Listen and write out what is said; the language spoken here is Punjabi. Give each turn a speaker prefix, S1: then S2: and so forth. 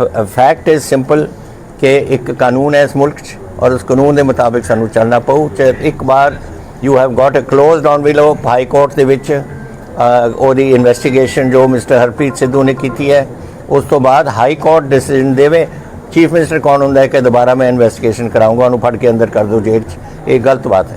S1: ਫੈਕਟ ਇਜ਼ ਸਿੰਪਲ ਕਿ ਇੱਕ ਕਾਨੂੰਨ ਹੈ ਇਸ ਮੁਲਕ 'ਚ ਔਰ ਉਸ ਕਾਨੂੰਨ ਦੇ ਮੁਤਾਬਿਕ ਸਾਨੂੰ ਚੱਲਣਾ ਪਊ। ਇੱਕ ਵਾਰ you have got a closed on ਵਿਲੋ high court ਦੇ ਵਿੱਚ ਉਹਦੀ ਇਨਵੈਸਟੀਗੇਸ਼ਨ ਜੋ ਮਿਸਟਰ ਹਰਪ੍ਰੀਤ ਸਿੱਧੂ ਨੇ ਕੀਤੀ ਹੈ, ਉਸ ਤੋਂ ਬਾਅਦ ਹਾਈ ਕੋਰਟ ਡਿਸੀਜਨ ਦੇਵੇ। ਚੀਫ ਮਿਨਿਸਟਰ ਕੌਣ ਹੁੰਦਾ ਹੈ ਕਿ ਦੁਬਾਰਾ ਮੈਂ ਇਨਵੈਸਟੀਗੇਸ਼ਨ ਕਰਾਉਂਗਾ ਉਹਨੂੰ ਫੜ ਕੇ ਅੰਦਰ ਕਰ ਦਿਓ ਜੇਲ੍ਹ 'ਚ। ਇਹ ਗਲਤ ਬਾਤ ਹੈ।